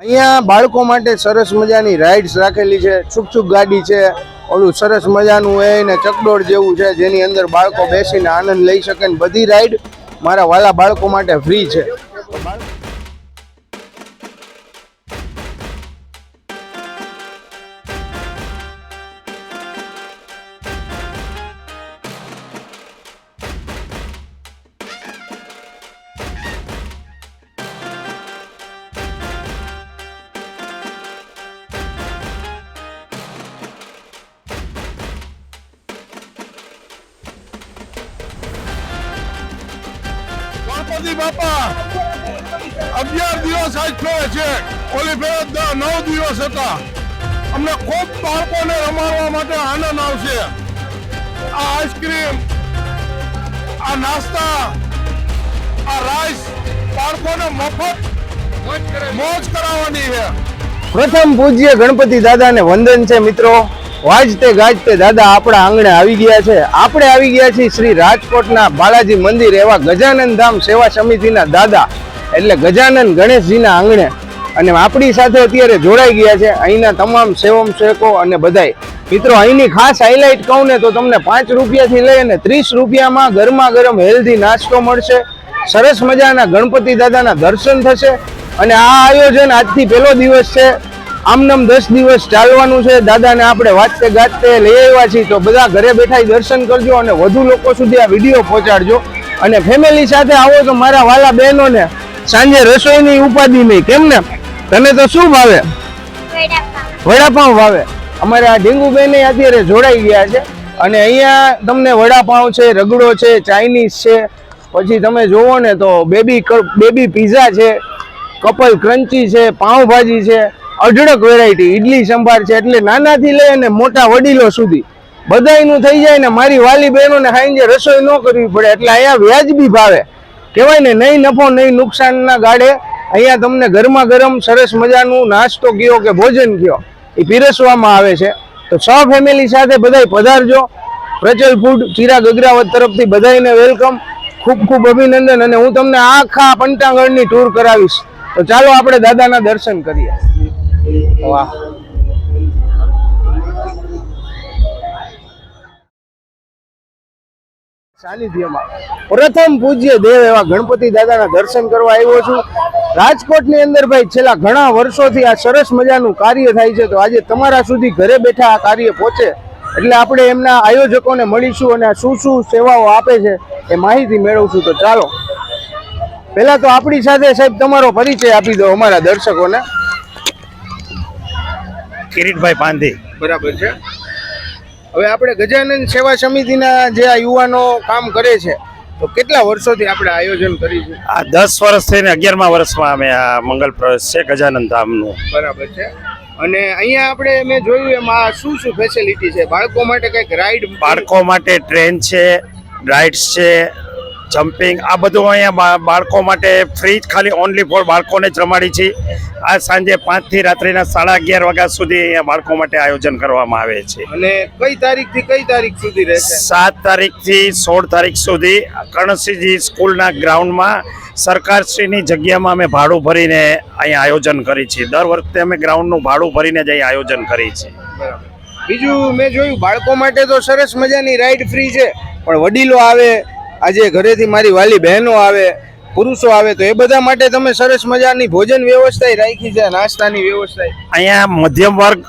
અહીંયા બાળકો માટે સરસ મજાની રાઇડ્સ રાખેલી છે. છુક છુક ગાડી છે. ઓલું સરસ મજાનું એ ને ચકડોળ જેવું છે, જેની અંદર બાળકો બેસીને આનંદ લઈ શકે ને બધી રાઈડ મારા વાલા બાળકો માટે ફ્રી છે. ગણપતિ બાપા, અગિયાર દિવસ આજ થયા છે. ઓલી નવ દિવસ હતા. અમને ખૂબ બાળકોને રમાડવા માટે આનંદ આવશે. આ આઈસ્ક્રીમ, આ નાસ્તા, આ રાઈસ બાળકોને મફત મોજ કરાવવાની છે. પ્રથમ પૂજ્ય ગણપતિ દાદાને વંદન છે મિત્રો. વાજતે ગાજતે દાદા આપણા આંગણે આવી ગયા છે. આપણે આવી ગયા છીએ શ્રી રાજકોટના બાલાજી મંદિર એવા ગજાનંદ ધામ સેવા સમિતિના દાદા, એટલે ગજાનંદ ગણેશજીના આંગણે. અને આપણી સાથે અત્યારે જોડાઈ ગયા છે અહીંના તમામ સેવમ સેવકો અને બધાય. મિત્રો, અહીંની ખાસ હાઇલાઇટ કહું ને તો તમને પાંચ રૂપિયાથી લઈ અને ત્રીસ રૂપિયામાં ગરમા ગરમ હેલ્ધી નાસ્તો મળશે. સરસ મજાના ગણપતિ દાદાના દર્શન થશે. અને આ આયોજન આજથી પહેલો દિવસ છે. આમનામ દસ દિવસ ચાલવાનું છે. દાદાને આપણે વાંચતે ગાજતે લઈ આવ્યા છીએ. તો બધા ઘરે બેઠા દર્શન કરજો અને વધુ લોકો સુધી આ વીડિયો પહોંચાડજો. અને ફેમિલી સાથે આવો તો મારા વાલા બહેનોને સાંજે રસોઈની ઉપાધિ નહીં. કેમ ને? તને તો શું ભાવે? વડાપાઉં ભાવે. અમારે આ ઢીંગુબેને અત્યારે જોડાઈ ગયા છે. અને અહીંયા તમને વડાપાઉં છે, રગડો છે, ચાઇનીઝ છે. પછી તમે જોવો ને તો બેબી બેબી પીઝા છે, કપલ ક્રંચી છે, પાઉંભાજી છે. અઢળક વેરાયટી ઇડલી સંભાર છે એટલે નાનાથી લઈ અને મોટા વડીલો સુધી. બધાયનું થઈ જાય ને મારી વાલી બહેનોને સાંજે રસોઈ ન કરવી પડે એટલે અહીંયા વ્યાજબી ભાવે. કહેવાય ને નહીં નફો, નહીં નુકસાનના ગાડે અહીંયા તમને ગરમા ગરમ સરસ મજાનું નાસ્તો કયો કે ભોજન કયો, એ પીરસવામાં આવે છે. તો છ ફેમિલી સાથે બધાય પધારજો. પ્રચલ ફૂડ ચિરાગ અગ્રાવત તરફથી બધાને વેલકમ ખૂબ ખૂબ અભિનંદન અને હું તમને આખા પંટાંગણની ટૂર કરાવીશ. તો ચાલો આપણે દાદાના દર્શન કરીએ. વાહ સાનિધ્યમાં પ્રથમ પૂજ્ય દેવ એવા ગણપતિ દાદાના દર્શન કરવા આવ્યો છું. રાજકોટની અંદર ભાઈ છેલ્લા ઘણા વર્ષોથી આ સરસ મજાનું કાર્ય થાય છે. તો આજે તમારા સુધી ઘરે બેઠા આ કાર્ય પહોંચે. એટલે આપણે એમના આયોજકોને મળીશું અને શું શું સેવાઓ આપે છે એ માહિતી મેળવશું. તો ચાલો. પહેલાં તો આપણી સાથે સાહેબ તમારો પરિચય આપી દો અમારા દર્શકોને. કિરીટભાઈ પાંધી. બરાબર છે. હવે આપણે ગજાનંદ સેવા સમિતિના જે આ યુવાનો કામ કરે છે તો કેટલા વર્ષોથી આપણે આયોજન કરીશું? આ દસ વર્ષ થઈને અગિયારમા વર્ષમાં અમે આ મંગલ પ્રવેશ છે ગજાનંદ ધામનું. બરાબર છે. અને અહીંયા આપણે મેં જોયું એમાં શું શું ફેસિલિટી છે? બાળકો માટે કંઈક રાઈડ બાળકો માટે ટ્રેન છે રાઇડ્સ છે જમ્પિંગ આ બધું અહીંયા બાળકો માટે ફ્રી ખાલી ઓનલી ફોર બાળકોને જ રમાડી છે. આ સાંજે પાંચથી રાત્રિના સાડા અગિયાર વાગ્યા સુધી અહીંયા બાળકો માટે આયોજન કરવામાં આવે છે. અને કઈ તારીખથી કઈ તારીખ સુધી રહેશે સાત તારીખથી સોળ તારીખ સુધી કર્ણસિંહજી સ્કૂલના ગ્રાઉન્ડમાં સરકારશ્રીની જગ્યામાં અમે ભાડું ભરીને અહીંયા આયોજન કરી છીએ દર વખતે અમે ગ્રાઉન્ડનું ભાડું ભરીને જ અહીંયા આયોજન કરી છીએ. બીજું મેં જોયું બાળકો માટે તો સરસ મજાની રાઈડ ફ્રી છે પણ વડીલો આવે આજે ઘરેથી મારી વાલી બહેનો આવે, પુરુષો આવે, તો એ બધા માટે તમે સરસ મજાની ભોજન વ્યવસ્થા રાખી છે, નાસ્તાની વ્યવસ્થા અહીંયા મધ્યમ વર્ગ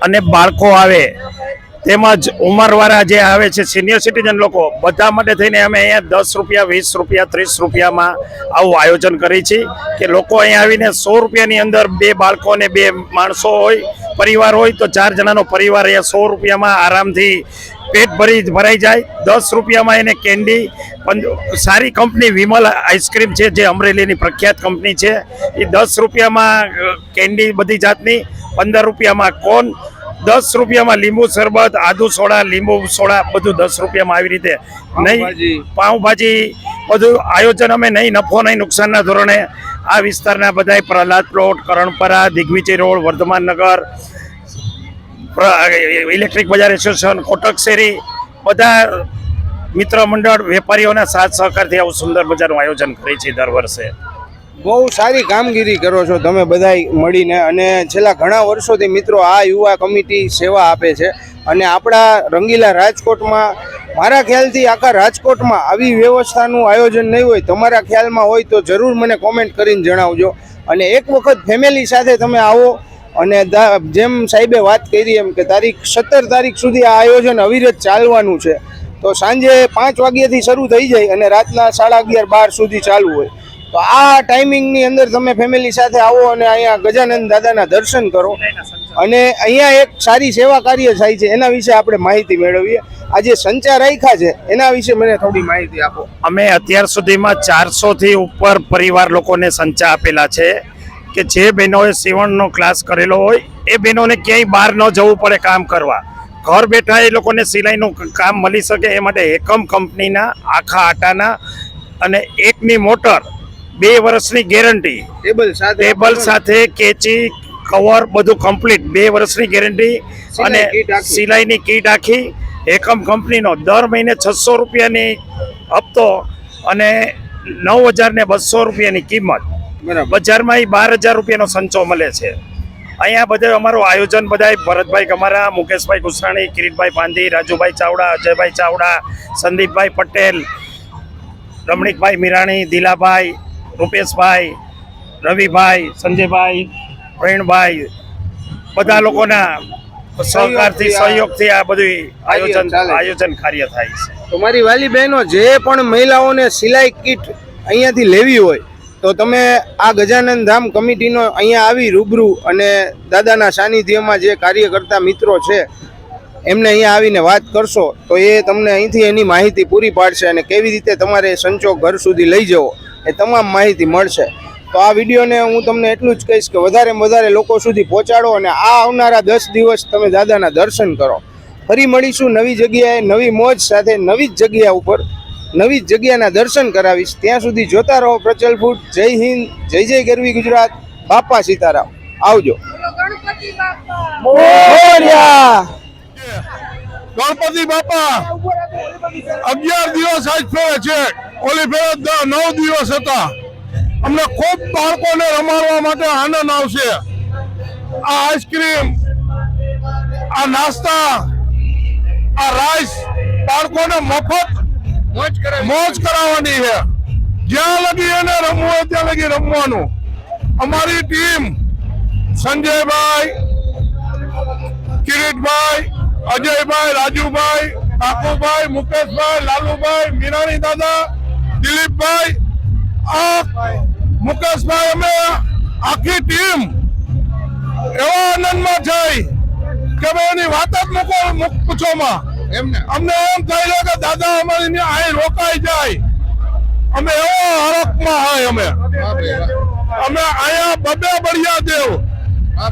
અને બાળકો આવે, તેમજ ઉંમરવાળા જે આવે છે સિનિયર સિટીઝન લોકો, બધા માટે થઈને અમે અહીંયા દસ રૂપિયા, વીસ રૂપિયા, ત્રીસ રૂપિયામાં આવું આયોજન કરી છે કે લોકો અહીંયા આવીને સો રૂપિયાની અંદર બે બાળકો અને બે માણસો હોય, પરિવાર હોય, તો ચાર જણાનો પરિવાર અહીંયા સો રૂપિયામાં આરામથી પેટ ભરી ભરાઈ જાય. દસ રૂપિયામાં એને કેન્ડી સારી કંપની વિમલ આઈસ્ક્રીમ છે જે અમરેલીની પ્રખ્યાત કંપની છે. એ દસ રૂપિયામાં કેન્ડી બધી જાતની પંદર રૂપિયામાં કોન દસ રૂપિયામાં લીંબુ શરબત આદુ સોડા લીંબુ સોડા બધું દસ રૂપિયામાં આવી રીતે. નહીં પાઉંભાજી બધું આયોજન અમે નહીં નફો નહીં નુકસાનના ધોરણે આ વિસ્તારના બધાય Prahlad plot Karanpara Digvijay road Vardhman Nagar electric બજાર એસોસિએશન કોટક શેરી, બધા મિત્ર મંડળ, વેપારીઓના સાથ સહકારથી આવું સુંદર બજારનું આયોજન કરે છે દર વર્ષે. બહુ સારી કામગીરી કરો છો તમે બધા મળીને અને છેલ્લા ઘણા વર્ષોથી મિત્રો આ યુવા કમિટી સેવા આપે છે અને આપણા રંગીલા રાજકોટમાં મારા ખ્યાલથી આખા રાજકોટમાં આવી વ્યવસ્થાનું આયોજન નહીં હોય તમારા ખ્યાલમાં હોય તો જરૂર મને કોમેન્ટ કરીને જણાવજો અને એક વખત ફેમિલી સાથે તમે આવો અને જેમ સાહેબે વાત કરી એમ કે તારીખ સત્તર તારીખ સુધી આ આયોજન અવિરત ચાલવાનું છે. તો સાંજે પાંચ વાગ્યાથી શરૂ થઈ જાય અને રાતના સાડા અગિયાર બાર સુધી ચાલુ હોય. તો આ ટાઈમિંગની અંદર તમે ફેમિલી સાથે આવો અને અહીંયા ગજાનંદ દાદાના દર્શન કરો. અને અહીંયા એક સારી સેવા કાર્ય થાય છે, એના વિશે આપણે માહિતી મેળવીએ. આ જે સંચાર રાખ્યા છે, એના વિશે મને થોડી માહિતી આપો. અમે અત્યાર સુધીમાં ચારસો થી ઉપર પરિવાર લોકોને સંચા આપેલા છે. કે જે બહેનોએ સીવણનો ક્લાસ કરેલો હોય એ બહેનોને ક્યાંય બહાર ન જવું પડે કામ કરવા. ઘર બેઠા એ લોકોને સિલાઈનું કામ મળી શકે એ માટે એકમ કંપનીના આખા આટાના અને એકની મોટર બે વર્ષની ગેરંટી ટેબલ સાથે ટેબલ સાથે કેચી કવર બધું કમ્પ્લીટ બે વર્ષની ગેરંટી અને. સિલાઈની કીટ આખી એકમ કંપનીનો. દર મહિને છસો રૂપિયાની હપ્તો અને નવ હજાર ને બસો રૂપિયાની કિંમત. બજારમાં એ બાર હજાર રૂપિયાનો સંચો મળે છે. અહીંયા બધે અમારું આયોજન બધા ભરતભાઈ ગમારા મુકેશભાઈ ગુસરાણી કિરીટભાઈ પાંધી રાજુભાઈ ચાવડા અજયભાઈ ચાવડા સંદીપભાઈ પટેલ રમણીકભાઈ મીરાણી દિલાભાઈ રૂપેશભાઈ રવિભાઈ સંજયભાઈ પ્રવીણભાઈ બધા લોકોના સહકારથી સહયોગથી આ બધું આયોજન આયોજન કાર્ય થાય છે. તો મારી વાલી બહેનો જે પણ મહિલાઓને સિલાઈ કીટ અહીંયાથી લેવી હોય તો તમે આ ગજાનંદ ધામ કમિટીનો અહીંયા આવી રૂબરૂ અને દાદાના સાનિધ્યમાં જે કાર્ય કરતા મિત્રો છે, એમને અહીંયા આવીને વાત કરશો, તો એ તમને અહીંથી એની માહિતી પૂરી પાડશે અને કેવી રીતે તમારે સંચો ઘર સુધી લઈ જવો એ તમામ માહિતી મળશે. તો આ વિડીયોને હું તમને એટલું જ કહીશ કે વધારે વધારે લોકો સુધી પહોંચાડો અને આ આવનારા દસ દિવસ તમે દાદાના દર્શન કરો. ફરી મળીશું નવી જગ્યાએ નવી મોજ સાથે નવી જ જગ્યા ઉપર. નવી જગ્યાના દર્શન કરાવીશ. ત્યાં સુધી જોતા રહો પ્રચલ ફૂડ. જય હિન્દ, જય જય ગરવી ગુજરાત. બાપા સીતારામ. આવજો! ગણપતિ બાપા, અગિયાર દિવસ આજ ફેરે છે. ઓલી ફેરે નવ દિવસ હતા. અમને ખૂબ બાળકોને રમાડવા માટે આનંદ આવશે. આ આઈસ્ક્રીમ, આ નાસ્તા, આ રાઈસ, બાળકોને મફત મોજ કરાવવાની છે. જ્યાં લગી એને રમવું હોય ત્યાં લગી રમવાનું. અમારી ટીમ સંજયભાઈ, કિરીટભાઈ, અજયભાઈ, રાજુભાઈ, કાકુભાઈ, મુકેશભાઈ, લાલુભાઈ, મીરાણી દાદા, દિલીપભાઈ આ મુકેશભાઈ, અમે આખી ટીમ એવા આનંદમાં થઈ કે ભાઈ એની વાત જ મૂકો મૂક- પૂછોમાં અમને એમ થયેલો કે દાદા અમારી અહીં રોકાઈ જાય. અમે એવો હરખમાં હોય અમે. અમે અહીંયા બબે બળિયા દેવ.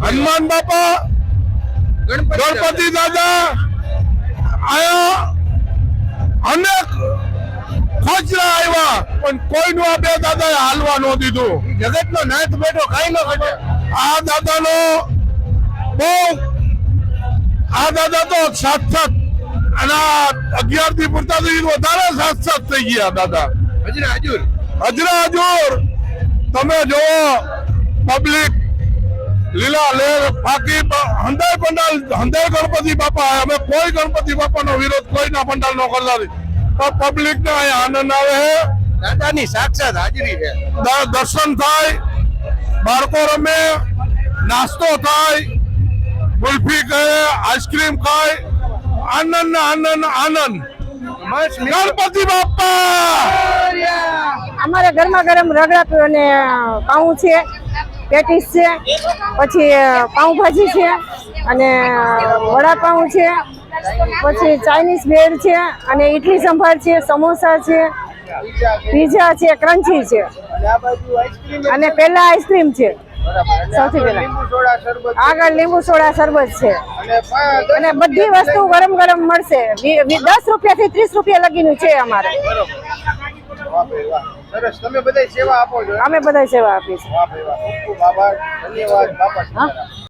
હનુમાન બાપા ગણપતિ દાદા. આયા. અનેક ખોચરા આવ્યા પણ કોઈનું આ બે દાદાએ હાલવા ન દીધું. જગતનો નાથ બેઠો કઈ ન ઘટે આ દાદાનો બહુ આ દાદા તો સાક્ષાત અને આ અગિયારથી પૂરતા થી વધારે સાક્ષાત થઈ ગયા દાદા હજરા હજુર તમે જોવો પબ્લિક લીલા લેર ફાકી હંદાય પંડાલ હંદાય ગણપતિ બાપા અમે કોઈ ગણપતિ બાપાનો વિરોધ કોઈના પંડાલ નો કરતા નથી પણ પબ્લિક ને અહીંયા આનંદ આવે છે દાદાની સાક્ષાત હાજરી છે દ- દર્શન થાય બાળકો રમે નાસ્તો થાય ગુલ્ફી કહે આઈસ્ક્રીમ ખાય આનંદ આનંદ આનંદ. ગણપતિ બાપા અમારે ગરમા ગરમ રગડા અને પાઉં છે, પેટીસ છે, પછી પાઉંભાજી છે, અને વડાપાઉં છે, પછી ચાઇનીઝ ભેળ છે, અને ઇડલી સંભાર છે, સમોસા છે, પીઝા છે, ક્રન્ચી છે. અને પહેલા આઈસ્ક્રીમ છે. સૌથી પહેલા. આગળ લીંબુ સોડા શરબત છે. અને બધી વસ્તુ ગરમ ગરમ મળશે. દસ રૂપિયા થી ત્રીસ રૂપિયા લગીનું છે અમારે. વાહ ભાઈ વાહ. સરસ. તમે બધા સેવા આપો છો અમે બધા સેવા આભાર. ધન્યવાદ.